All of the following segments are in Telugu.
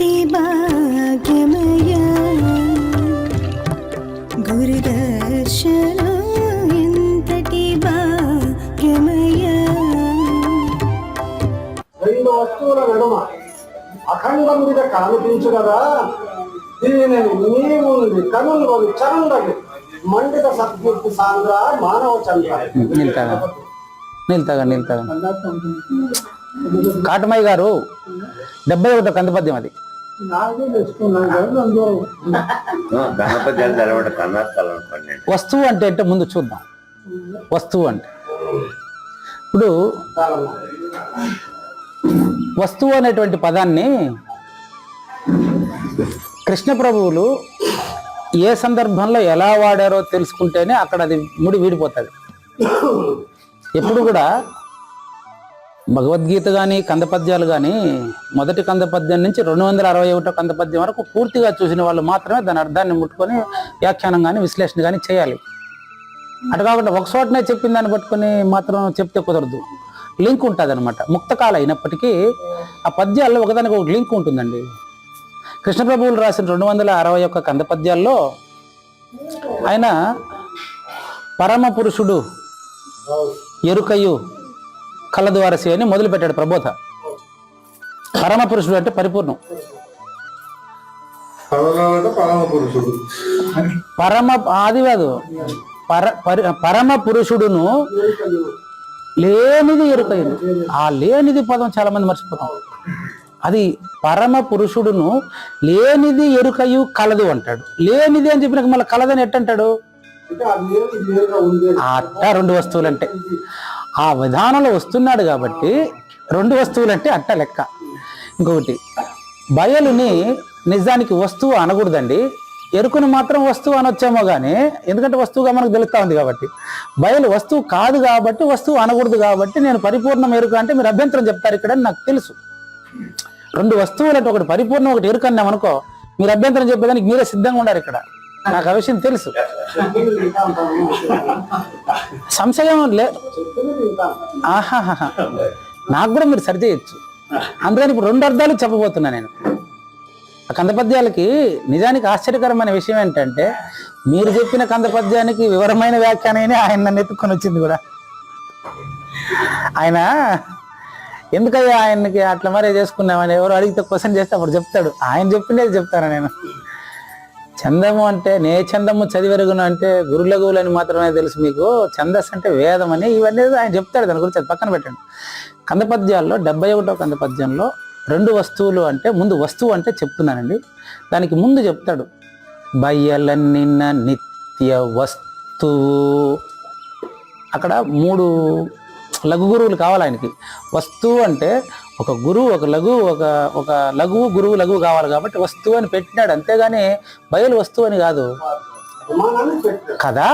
ఎంతటి భాగ్యమయ గురుదర్శనం ఎంతటి భాగ్యమయ రెండు వస్తువుల నడుమ అఖండముడిగా కనిపించు కదా దీనిని నీవుంది కనులు చరండగు మండిత సాంద్ర మానవ చంద్ర నిల్తాగా నిల్తాగా నిల్తాగా కాటమయ్య గారు డెబ్బై ఒకటో కందపద్యం అది వస్తువు అంటే అంటే ముందు చూద్దాం. వస్తువు అంటే. ఇప్పుడు వస్తువు అనేటువంటి పదాన్ని కృష్ణ ప్రభువులు ఏ సందర్భంలో ఎలా వాడారో తెలుసుకుంటేనే అక్కడ అది ముడి వీడిపోతుంది. ఎప్పుడు కూడా భగవద్గీత కానీ కందపద్యాలు కానీ మొదటి కందపద్యం నుంచి రెండు వందల అరవై ఒకటో కందపద్యం వరకు పూర్తిగా చూసిన వాళ్ళు మాత్రమే దాని అర్థాన్ని ముట్టుకొని వ్యాఖ్యానం కానీ విశ్లేషణ కానీ చేయాలి. అటు కాకుండా ఒక చోటనే చెప్పిన దాన్ని పట్టుకొని మాత్రం చెప్తే కుదరదు. లింక్ ఉంటుంది అనమాట ముక్తకాల అయినప్పటికీ ఆ పద్యాల్లో ఒకదానికి ఒక లింక్ ఉంటుందండి. కృష్ణ ప్రభువులు రాసిన రెండు వందల అరవై ఒక్క కంద పద్యాల్లో ఆయన పరమ పురుషుడు ఎరుకయు కలద్వారసి అని మొదలుపెట్టాడు ప్రబోధ. పరమ పురుషుడు అంటే పరిపూర్ణం. పరమ పురుషుడు పరమ అది కాదు. పర పరి- పరమ పురుషుడును లేనిది ఎరుకయును. ఆ లేనిది పదం చాలా మంది మర్చిపోతాం. అది పరమ పురుషుడును లేనిది ఎరుకయు కలదు అంటాడు. లేనిది అని చెప్పినాక మళ్ళీ కలదని ఎట్టంటాడు? అట్ట రెండు వస్తువులు అంటే ఆ విధానంలో వస్తున్నాడు కాబట్టి రెండు వస్తువులు అంటే అట్ట లెక్క. ఇంకొకటి బయలుని నిజానికి వస్తువు అనకూడదండి. ఎరుకుని మాత్రం వస్తువు అనొచ్చేమో కానీ ఎందుకంటే వస్తువుగా మనకు తెలుస్తా ఉంది కాబట్టి. బయలు వస్తువు కాదు కాబట్టి వస్తువు అనకూడదు కాబట్టి నేను పరిపూర్ణం ఎరుక అంటే మీరు అభ్యంతరం చెప్తారు ఇక్కడ అని నాకు తెలుసు. రెండు వస్తువులు అంటే ఒకటి పరిపూర్ణం ఒకటి ఎరుక అనుకో మీరు అభ్యంతరం చెప్పేదానికి మీరే సిద్ధంగా ఉండారు ఇక్కడ. నాకు ఆ విషయం తెలుసు. సంశయం లే ఆహాహా నాకు కూడా మీరు సరి చేయొచ్చు. అందుకని ఇప్పుడు రెండు అర్థాలు చెప్పబోతున్నా నేను. ఆ కందపద్యాలకి నిజానికి ఆశ్చర్యకరమైన విషయం ఏంటంటే మీరు చెప్పిన కందపద్యానికి వివరమైన వ్యాఖ్యానమే ఆయన నన్ను ఎత్తుకొని వచ్చింది కూడా. ఆయన ఎందుకయ్యా ఆయనకి అట్లా మరే చేసుకున్నామని ఎవరు అడిగితే క్వశ్చన్ చేస్తే అప్పుడు చెప్తాడు. ఆయన చెప్పిందే చెప్తాను నేను. చందము అంటే నే చందము చదివెరుగును అంటే గురులగువులని మాత్రమే తెలుసు మీకు. ఛందస్ అంటే వేదం అని ఇవన్నీ ఆయన చెప్తాడు దాని గురించి అది పక్కన పెట్టండి. కందపద్యాల్లో డెబ్బై ఒకటో కందపద్యంలో రెండు వస్తువులు అంటే ముందు వస్తువు అంటే చెప్తున్నానండి. దానికి ముందు చెప్తాడు బయ్యలన్నిన్న నిత్య వస్తువు. అక్కడ మూడు లఘు గురువులు కావాలి ఆయనకి. వస్తువు అంటే ఒక గురువు ఒక లఘు ఒక ఒక లఘువు గురువు లఘువు కావాలి కాబట్టి వస్తువు అని పెట్టినాడు. అంతేగాని బయలు వస్తువు అని కాదు. కదా?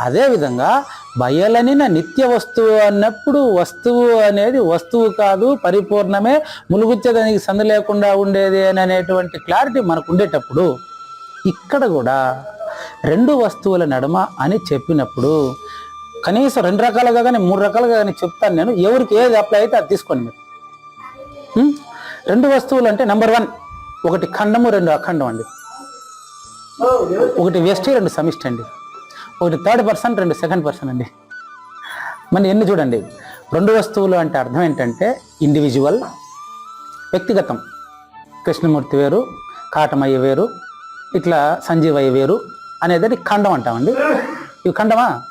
అదే విధంగా బయలనిన నిత్య వస్తువు అన్నప్పుడు వస్తువు అనేది వస్తువు కాదు పరిపూర్ణమే. ములుగుచ్చేదానికి సందు లేకుండా ఉండేది అని అనేటువంటి క్లారిటీ మనకు ఉండేటప్పుడు ఇక్కడ కూడా రెండు వస్తువుల నడుమ అని చెప్పినప్పుడు కనీసం రెండు రకాలుగా కానీ మూడు రకాలుగా కానీ చెప్తాను నేను. ఎవరికి ఏది అప్లై అయితే అది తీసుకోండి మీరు? రెండు వస్తువులు అంటే నెంబర్ వన్ ఒకటి ఖండము రెండు అఖండం అండి. ఒకటి వెస్టి రెండు సమిష్టి అండి. ఒకటి థర్డ్ పర్సన్ రెండు సెకండ్ పర్సన్ అండి. మన ఎన్ని చూడండి. రెండు వస్తువులు అంటే అర్థం ఏంటంటే ఇండివిజువల్ వ్యక్తిగతం. కృష్ణమూర్తి వేరు కాటమయ్య వేరు ఇట్లా సంజీవయ్య వేరు అనేది ఖండం అంటామండి. ఇవి ఖండమా?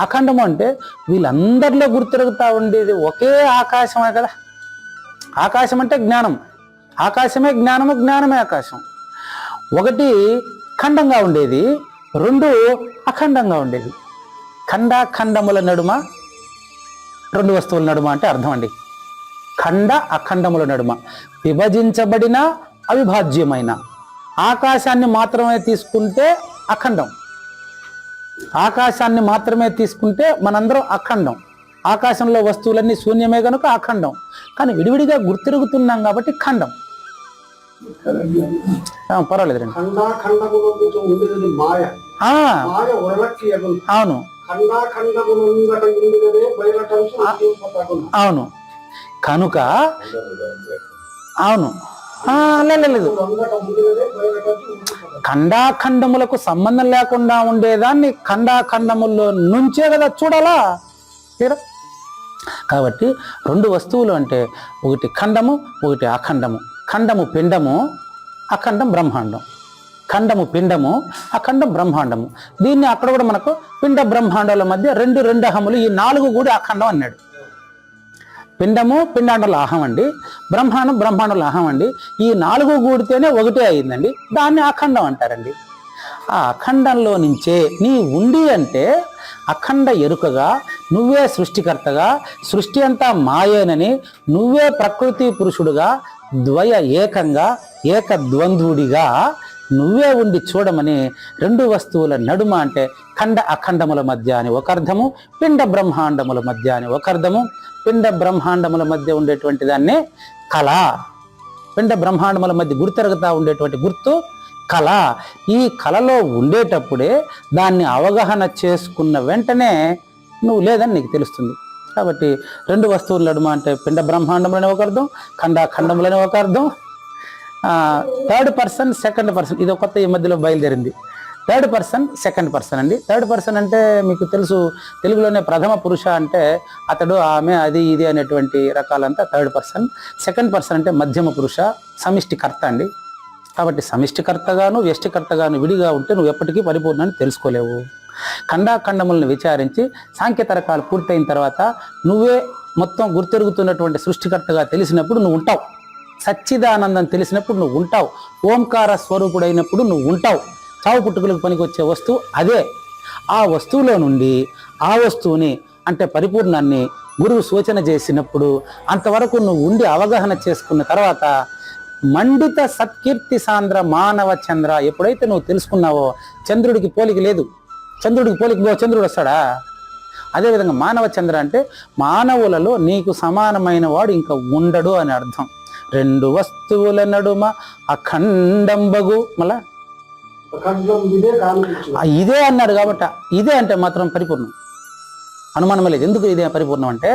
అఖండము అంటే వీళ్ళందరిలో గుర్తిరుగుతూ ఉండేది ఒకే ఆకాశమే కదా. ఆకాశం అంటే జ్ఞానం. ఆకాశమే జ్ఞానము జ్ఞానమే ఆకాశం. ఒకటి ఖండంగా ఉండేది రెండు అఖండంగా ఉండేది. ఖండ ఖండముల నడుమ రెండు వస్తువుల నడుమ అంటే అర్థం అండి. ఖండ అఖండముల నడుమ. విభజించబడిన అవిభాజ్యమైన. ఆకాశాన్ని మాత్రమే తీసుకుంటే అఖండం. ఆకాశాన్ని మాత్రమే తీసుకుంటే మనందరం అఖండం. ఆకాశంలో వస్తువులన్నీ శూన్యమే కనుక అఖండం కానీ విడివిడిగా గుర్తిరుగుతున్నాం కాబట్టి ఖండం. పర్వాలేదు రండి. అవును. అవును. కనుక అవును. ఆ, లేదు ఖండాఖండములకు సంబంధం లేకుండా ఉండేదాన్ని ఖండాఖండముల్లో నుంచే కదా చూడాలా? తీరా? కాబట్టి రెండు వస్తువులు అంటే ఒకటి ఖండము ఒకటి అఖండము. ఖండము పిండము అఖండం బ్రహ్మాండం. ఖండము పిండము అఖండం బ్రహ్మాండము. దీన్ని అక్కడ కూడా మనకు పిండ బ్రహ్మాండాల మధ్య రెండు రెండు అహములు ఈ నాలుగు కూడా అఖండం అన్నాడు. పిండము పిండాండల అహం అండి. బ్రహ్మాండం బ్రహ్మాండల అహం అండి. ఈ నాలుగు కూడితేనే ఒకటే అయిందండి. దాన్ని అఖండం అంటారండి. ఆ అఖండంలో నుంచే నీ ఉండి అంటే అఖండ ఎరుకగా నువ్వే సృష్టికర్తగా సృష్టి అంతా మాయేనని నువ్వే ప్రకృతి పురుషుడుగా ద్వయ ఏకంగా ఏకద్వంద్వుడిగా నువ్వే ఉండి చూడమని రెండు వస్తువుల నడుమ అంటే ఖండ అఖండముల మధ్య అని ఒక అర్థము పిండ బ్రహ్మాండముల మధ్య అని ఒక అర్థము. పిండ బ్రహ్మాండముల మధ్య ఉండేటువంటి దాన్ని కళ. పిండ బ్రహ్మాండముల మధ్య గుర్తెరగతా ఉండేటువంటి గుర్తు కళ. ఈ కళలో ఉండేటప్పుడే దాన్ని అవగాహన చేసుకున్న వెంటనే నువ్వు లేదని నీకు తెలుస్తుంది. కాబట్టి రెండు వస్తువులు నడుమ అంటే పిండ బ్రహ్మాండములని ఒక అర్థం ఖండ ఒక అర్థం. థర్డ్ పర్సన్ సెకండ్ పర్సన్ ఇది కొత్త ఈ మధ్యలో బయలుదేరింది. థర్డ్ పర్సన్ సెకండ్ పర్సన్ అండి. థర్డ్ పర్సన్ అంటే మీకు తెలుసు తెలుగులోనే ప్రథమ పురుష అంటే అతడు ఆమె అది ఇది అనేటువంటి రకాలంతా థర్డ్ పర్సన్ సెకండ్ పర్సన్ అంటే మధ్యమ పురుష సమిష్టికర్త అండి. కాబట్టి సమిష్టికర్తగాను వ్యష్టికర్తగాను విడిగా ఉంటే నువ్వు ఎప్పటికీ పరిపూర్ణాన్ని తెలుసుకోలేవు. ఖండాఖండములను విచారించి సాంకేత రకాలు పూర్తయిన తర్వాత నువ్వే మొత్తం గుర్తెరుగుతున్నటువంటి సృష్టికర్తగా తెలిసినప్పుడు నువ్వు ఉంటావు. సచ్చిదానందం తెలిసినప్పుడు నువ్వు ఉంటావు. ఓంకార స్వరూపుడైనప్పుడు నువ్వు ఉంటావు. చావు పుట్టుకలకు పనికొచ్చే వస్తువు అదే. ఆ వస్తువులో నుండి ఆ వస్తువుని అంటే పరిపూర్ణాన్ని గురువు సూచన చేసినప్పుడు అంతవరకు నువ్వు ఉండి అవగాహన చేసుకున్న తర్వాత మండిత సత్కీర్తి సాంద్ర మానవ చంద్ర. ఎప్పుడైతే నువ్వు తెలుసుకున్నావో చంద్రుడికి పోలిక లేదు. చంద్రుడికి పోలిక చంద్రుడు వస్తాడా? అదేవిధంగా మానవ చంద్ర అంటే మానవులలో నీకు సమానమైన వాడు ఇంకా ఉండడు అని అర్థం. రెండు వస్తువుల నడుమ అఖండంబగు మళ్ళా? ఇదే అన్నాడు కాబట్టి ఇదే అంటే మాత్రం పరిపూర్ణం. అనుమానం లేదు. ఎందుకు ఇదే పరిపూర్ణం అంటే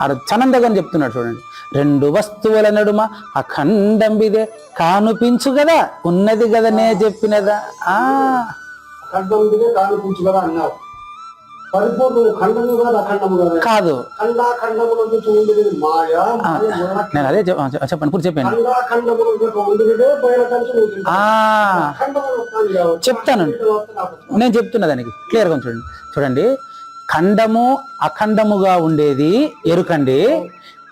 ఆడ చనందగని చెప్తున్నాడు చూడండి. రెండు వస్తువుల నడుమ అఖండం ఇదే కానుపించు కదా ఉన్నది కదా నే చెప్పినదా? ఆ. కదా. నేను అదే చెప్- చెప్పండి ఇప్పుడు చెప్పండి ఖండాఖండముల నుంచి ఉండేదే బయట కలిసి నువ్వు తింటావు. ఆ అఖండములు వస్తాను కాబట్టి చెప్తాను. అఖండములు వస్తే నాకు నేను చెప్తున్నా దానికి. క్లియర్గా చూడండి. చూడండి. ఖండము అఖండముగా ఉండేది ఎరుకండి.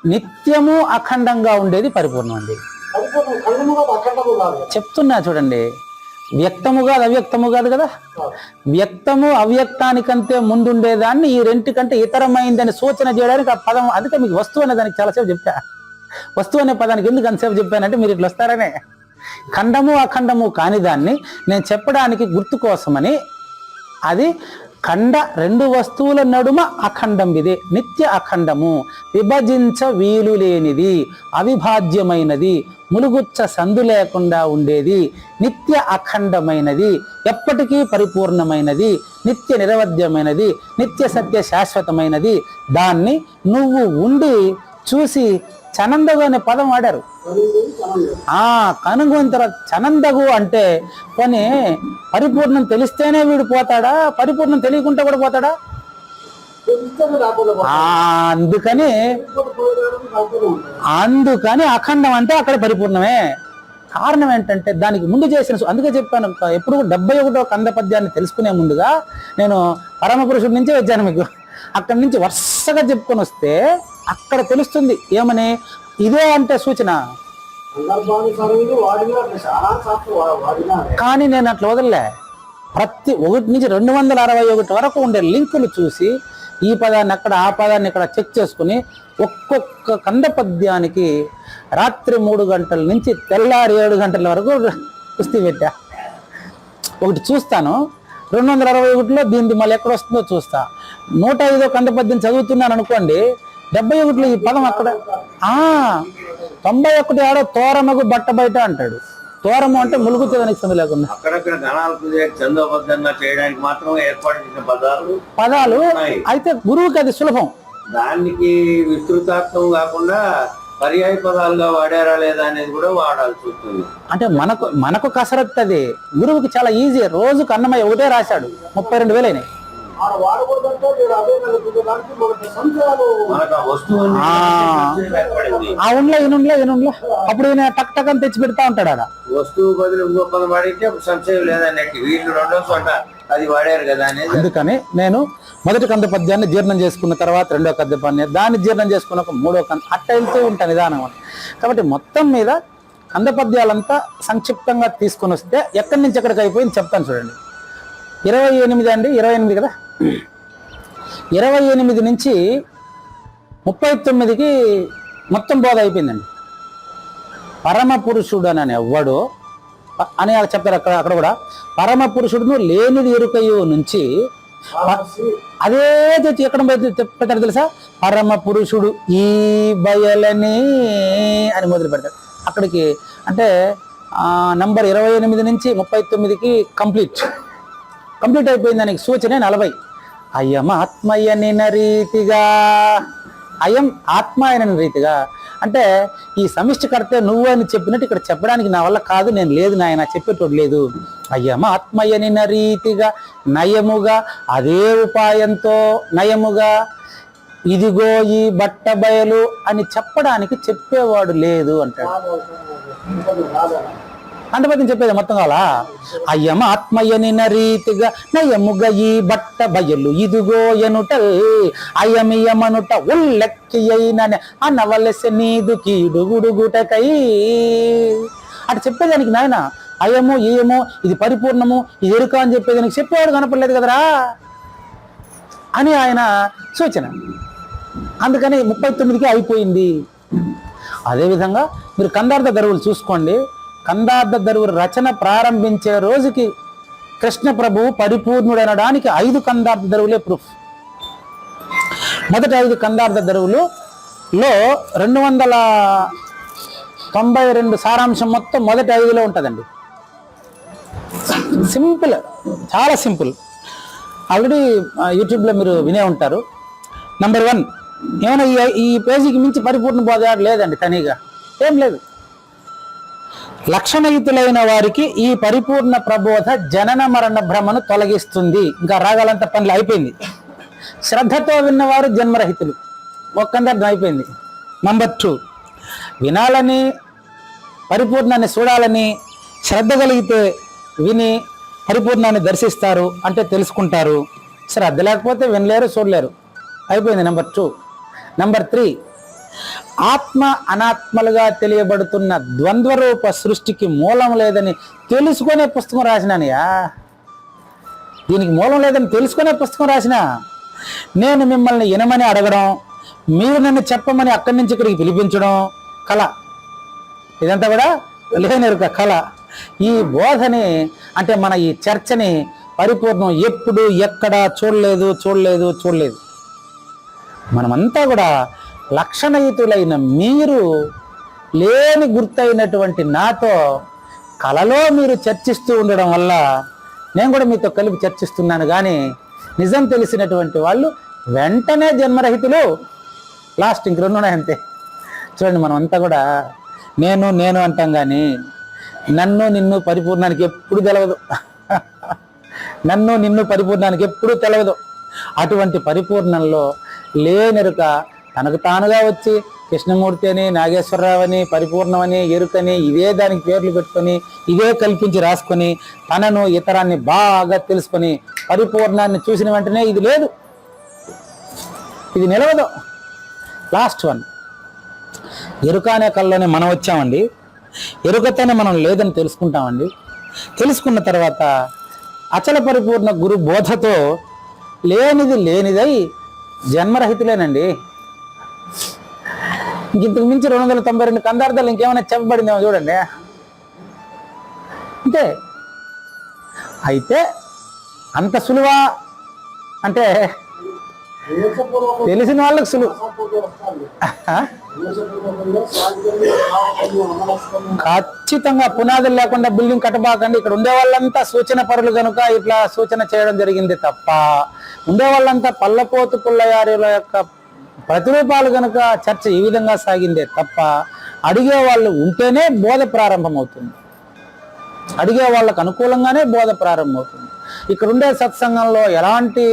నిత్యము అఖండంగా ఉండేది పరిపూర్ణం అండి చెప్తున్నా చూడండి. వ్యక్తము కాదు అవ్యక్తము కాదు కదా? వ్యక్తము అవ్యక్తానికంటే ముందుండేదాన్ని ఈ రెంటికంటే ఇతరమైందని సూచన చేయడానికి ఆ పదం అందుకే మీకు వస్తువు అనే దానికి చాలాసేపు చెప్పా. వస్తువు అనే పదానికి ఎందుకు అంతసేపు చెప్పానంటే మీరు ఇట్లా వస్తారనే. ఖండము అఖండము కాని దాన్ని నేను చెప్పడానికి గుర్తు కోసమని అది ఖండ రెండు వస్తువుల నడుమ అఖండం ఇదే నిత్య అఖండము. విభజించ వీలు లేనిది అవిభాజ్యమైనది ములుగుచ్చ సందు లేకుండా ఉండేది నిత్య అఖండమైనది ఎప్పటికీ పరిపూర్ణమైనది నిత్య నిరవధ్యమైనది నిత్య సత్య శాశ్వతమైనది. దాన్ని నువ్వు ఉండి చూసి చనందగు అనే పదం వాడారు. ఆ కనుగొంత తర్వాత చనందగు అంటే కొన్ని పరిపూర్ణం తెలిస్తేనే వీడు పోతాడా? పరిపూర్ణం తెలియకుండా కూడా పోతాడా? అందుకని అందుకని అఖండం అంటే అక్కడ పరిపూర్ణమే. కారణం ఏంటంటే దానికి ముందు చేసిన అందుకే చెప్పాను ఎప్పుడు డెబ్బై ఒకటో కంద పద్యాన్ని తెలుసుకునే ముందుగా నేను పరమపురుషుడి నుంచే వచ్చాను మీకు. అక్కడి నుంచి వరుసగా చెప్పుకొని వస్తే అక్కడ తెలుస్తుంది. ఏమని? ఇదే అంటే సూచన. కానీ నేను అట్లా వదలలే. ప్రతి ఒకటి నుంచి రెండు వందల అరవై ఒకటి వరకు ఉండే లింకులు చూసి ఈ పదాన్ని అక్కడ ఆ పదాన్ని ఇక్కడ చెక్ చేసుకుని ఒక్కొక్క కంద పద్యానికి రాత్రి మూడు గంటల నుంచి తెల్లారి ఏడు గంటల వరకు కుస్తీ పెట్టా. ఒకటి చూస్తాను. రెండు వందల అరవై ఒకటిలో దీనిది మళ్ళీ ఎక్కడ వస్తుందో చూస్తా. నూట ఐదో కంద పద్యం చదువుతున్నాను అనుకోండి డెబ్బై ఒకటిలో ఈ పదం అక్కడ. ఆ తొంభై ఒకటి ఆడో తోరమగు బట్ట బయట అంటాడు. తోరము అంటే ములుగుతుందని సందు లేకుండా. చేయడానికి మాత్రం ఏర్పాటు చేసిన పదాలు పదాలు. అయితే గురువుకి అది సులభం. దానికి విస్తృతార్థం కాకుండా పర్యాయ పదాలుగా వాడారా లేదా అనేది కూడా వాడాల్సి వస్తుంది. అంటే మనకు మనకు కసరత్తు అది గురువుకి చాలా ఈజీ. రోజుకు అన్నమయ్య ఒకటే రాశాడు. ముప్పై రెండు వేలు అయినాయి. ఆడ వాడకూడదంటే నేను అదే కలుగుతుండడానికి మనకి సంశయాలు మనకు ఆ ఉండ్లే అప్పుడు ఈయన టక్ టక్ అని తెచ్చి పెడతా ఉంటాడు ఆడ. వస్తువు బదులు ఇంకో పదం వాడితే సంశయం లేదన్నట్టు. వీళ్ళు రెండో చోట అది వాడారు కదా అనేది. అందుకని నేను మొదటి కంద పద్యాన్ని జీర్ణం చేసుకున్న తర్వాత రెండో కంద పద్యాన్ని దాన్ని జీర్ణం చేసుకున్నాక మూడో కంద అట్ట వెళ్తూ ఉంటాను నిదానం కాబట్టి మొత్తం మీద కంద పద్యాలంతా సంక్షిప్తంగా తీసుకొని వస్తే ఎక్కడి నుంచి ఎక్కడికి అయిపోయింది చెప్తాను చూడండి. ఇరవై ఎనిమిది అండి ఇరవై ఎనిమిది కదా? ఇరవై ఎనిమిది నుంచి ముప్పై తొమ్మిదికి మొత్తం బోధ అయిపోయిందండి. పరమ పురుషుడు అని ఎవ్వడో అని అలా చెప్తారు అక్కడ అక్కడ కూడా. పరమ పురుషుడును లేనిది ఎరుకయ్యో నుంచి అదే తెచ్చి ఎక్కడ పెట్టారు తెలుసా? పరమ పురుషుడు ఈ బయలని అని మొదలు పెడతారు. అక్కడికి అంటే నంబర్ ఇరవై ఎనిమిది నుంచి ముప్పై తొమ్మిదికి కంప్లీట్. కంప్లీట్ అయిపోయింది దానికి సూచన నలభై. అయం ఆత్మయ్యనిన రీతిగా. అయం ఆత్మ అయిన రీతిగా. అంటే ఈ సమిష్టి కడితే నువ్వు అని చెప్పినట్టు ఇక్కడ చెప్పడానికి నా వల్ల కాదు నేను లేదు నాయన చెప్పేటోడు లేదు. అయ్యమ ఆత్మయ్యనిన రీతిగా నయముగా అదే ఉపాయంతో నయముగా ఇదిగో ఈ బట్ట బయలు అని చెప్పడానికి చెప్పేవాడు లేదు అంటాడు. అంటే చెప్పేది మొత్తం కావాలా? అయ్యమ ఆత్మయ్యనిన రీతిగా నయముగ ఈ బట్ట బయలు ఇదిగో ఎనుటల్ అయమియమనుట ఉల్లెక్కి అయిన అనవలస నీదు కీడుగుడుగుటకై అటు చెప్పేదానికి నాయన అయము ఏమో ఇది పరిపూర్ణము ఇది ఎరుక అని చెప్పేదానికి చెప్పేవాడు కనపడలేదు కదరా? అని ఆయన సూచన. అందుకని ముప్పై తొమ్మిదికి అయిపోయింది. అదేవిధంగా మీరు కందార్థ దరువులు చూసుకోండి. కందార్థ రచన ప్రారంభించే రోజుకి కృష్ణ ప్రభువు పరిపూర్ణుడు అనడానికి ఐదు కందార్థధరువులే ప్రూఫ్ మొదటి ఐదు కందార్థధరువులు లో రెండు వందల తొంభై రెండు సారాంశం మొత్తం మొదటి ఐదులో ఉంటుందండి. సింపుల్ చాలా సింపుల్. ఆల్రెడీ యూట్యూబ్లో మీరు వినే ఉంటారు. నంబర్ వన్ ఏమైనా ఈ ఈ పేజీకి మించి పరిపూర్ణ బోధ లేదండి తనీగా. ఏం లేదు. లక్షణయుతులైన వారికి ఈ పరిపూర్ణ ప్రబోధ జనన మరణ భ్రమను తొలగిస్తుంది. ఇంకా రాగాలంత పనులు అయిపోయింది. శ్రద్ధతో విన్నవారు జన్మరహితులు. ఒక్కందర్థం అయిపోయింది. నంబర్ టూ వినాలని పరిపూర్ణాన్ని చూడాలని శ్రద్ధ కలిగితే విని పరిపూర్ణాన్ని దర్శిస్తారు అంటే తెలుసుకుంటారు. శ్రద్ధ లేకపోతే వినలేరు చూడలేరు. అయిపోయింది నెంబర్ టూ నెంబర్ త్రీ ఆత్మ అనాత్మలుగా తెలియబడుతున్న ద్వంద్వరూప సృష్టికి మూలం లేదని తెలుసుకునే పుస్తకం రాసినానయ్యా దీనికి మూలం లేదని తెలుసుకునే పుస్తకం రాసిన? నేను మిమ్మల్ని వినమని అడగడం మీరు నన్ను చెప్పమని అక్కడి నుంచి ఇక్కడికి పిలిపించడం కళ. ఇదంతా కూడా లేనిరుక కళ. ఈ బోధని అంటే మన ఈ చర్చని పరిపూర్ణం ఎప్పుడు ఎక్కడ చూడలేదు చూడలేదు చూడలేదు. మనమంతా కూడా లక్షణయుతులైన మీరు లేని గుర్తైనటువంటి నాతో కలలో మీరు చర్చిస్తూ ఉండడం వల్ల నేను కూడా మీతో కలిపి చర్చిస్తున్నాను. కానీ నిజం తెలిసినటువంటి వాళ్ళు వెంటనే జన్మరహితులు. లాస్ట్ ఇంక రెండు ఉన్నాయి అంతే. చూడండి మనం అంతా కూడా నేను నేను అంటాం కానీ నన్ను నిన్ను పరిపూర్ణానికి ఎప్పుడు తెలవదు. నన్ను నిన్ను పరిపూర్ణానికి ఎప్పుడు తెలవదు. అటువంటి పరిపూర్ణంలో లేనెరుక తనకు తానుగా వచ్చి కృష్ణమూర్తి అని నాగేశ్వరరావు అని పరిపూర్ణమని ఎరుకని ఇవే దానికి పేర్లు పెట్టుకొని ఇవే కల్పించి రాసుకొని తనను ఇతరాన్ని బాగా తెలుసుకొని పరిపూర్ణాన్ని చూసిన వెంటనే ఇది లేదు. ఇది నిలవదు. లాస్ట్ వన్ ఎరుక అనే కళ్ళలోనే మనం వచ్చామండి. ఎరుకతోనే మనం లేదని తెలుసుకుంటామండి. తెలుసుకున్న తర్వాత అచల పరిపూర్ణ గురు బోధతో లేనిది లేనిదై జన్మరహితులేనండి. ఇంతకు మించి రెండు వందల తొంభై రెండు కందార్థాలు ఇంకేమైనా చెప్పబడిందేమో చూడండి. అంతే అయితే అంత సులువా అంటే తెలిసిన వాళ్ళకి సులువు. ఖచ్చితంగా పునాదులు లేకుండా బిల్డింగ్ కట్టబాకండి. ఇక్కడ ఉండే వాళ్ళంతా సూచన పరులు కనుక ఇట్లా సూచన చేయడం జరిగింది తప్ప ఉండే వాళ్ళంతా పల్లపోతు పుల్లయారుల యొక్క ప్రతిరూపాలు కనుక చర్చ ఈ విధంగా సాగిందే తప్ప అడిగే వాళ్ళు ఉంటేనే బోధ ప్రారంభమవుతుంది. అడిగే వాళ్ళకు అనుకూలంగానే బోధ ప్రారంభమవుతుంది. ఇక్కడ ఉండే సత్సంగంలో ఎలాంటి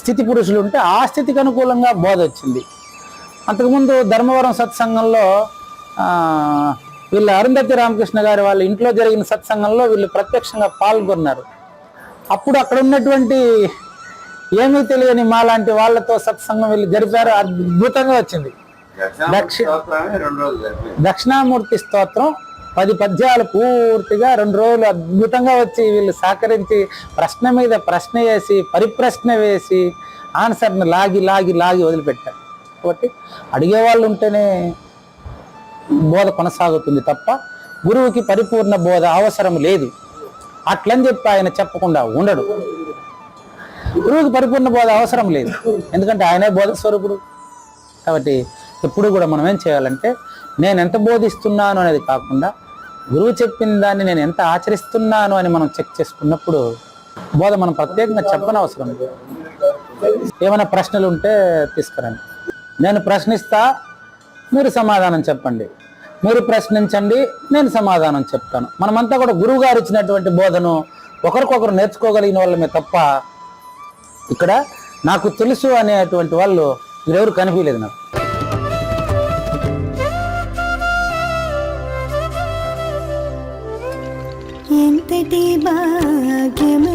స్థితి పురుషులు ఉంటే ఆ స్థితికి అనుకూలంగా బోధ వచ్చింది. అంతకుముందు ధర్మవరం సత్సంగంలో వీళ్ళు అరుంధతి రామకృష్ణ గారి వాళ్ళ ఇంట్లో జరిగిన సత్సంగంలో వీళ్ళు ప్రత్యక్షంగా పాల్గొన్నారు. అప్పుడు అక్కడ ఉన్నటువంటి ఏమీ తెలియని మాలాంటి వాళ్ళతో సత్సంగం వీళ్ళు జరిపారు. అద్భుతంగా వచ్చింది. దక్షిణామూర్తి స్తోత్రం పది పద్యాలు పూర్తిగా రెండు రోజులు అద్భుతంగా వచ్చి వీళ్ళు సహకరించి ప్రశ్న మీద ప్రశ్న వేసి పరిప్రశ్న వేసి ఆన్సర్ని లాగి లాగి లాగి వదిలిపెట్టారు. కాబట్టి అడిగే వాళ్ళు ఉంటేనే బోధ కొనసాగుతుంది తప్ప గురువుకి పరిపూర్ణ బోధ అవసరం లేదు. అట్లని చెప్పి ఆయన చెప్పకుండా ఉండడు. గురువుకి పరిపూర్ణ బోధ అవసరం లేదు. ఎందుకంటే ఆయనే బోధ స్వరూపుడు కాబట్టి ఎప్పుడు కూడా మనం ఏం చేయాలంటే నేను ఎంత బోధిస్తున్నాను అనేది కాకుండా గురువు చెప్పిన దాన్ని నేను ఎంత ఆచరిస్తున్నాను అని మనం చెక్ చేసుకున్నప్పుడు బోధ మనం ప్రత్యేకంగా చెప్పనవసరం లేదు. ఏమైనా ప్రశ్నలు ఉంటే తీసుకురండి. నేను ప్రశ్నిస్తా మీరు సమాధానం చెప్పండి. మీరు ప్రశ్నించండి నేను సమాధానం చెప్తాను. మనమంతా కూడా గురువు గారు ఇచ్చినటువంటి బోధను ఒకరికొకరు నేర్చుకోగలిగిన వాళ్ళమే తప్ప ఇక్కడ నాకు తెలుసు అనేటువంటి వాళ్ళు మీరెవరు కనిపించలేదు నాకు. ఎంతటి భాగ్యము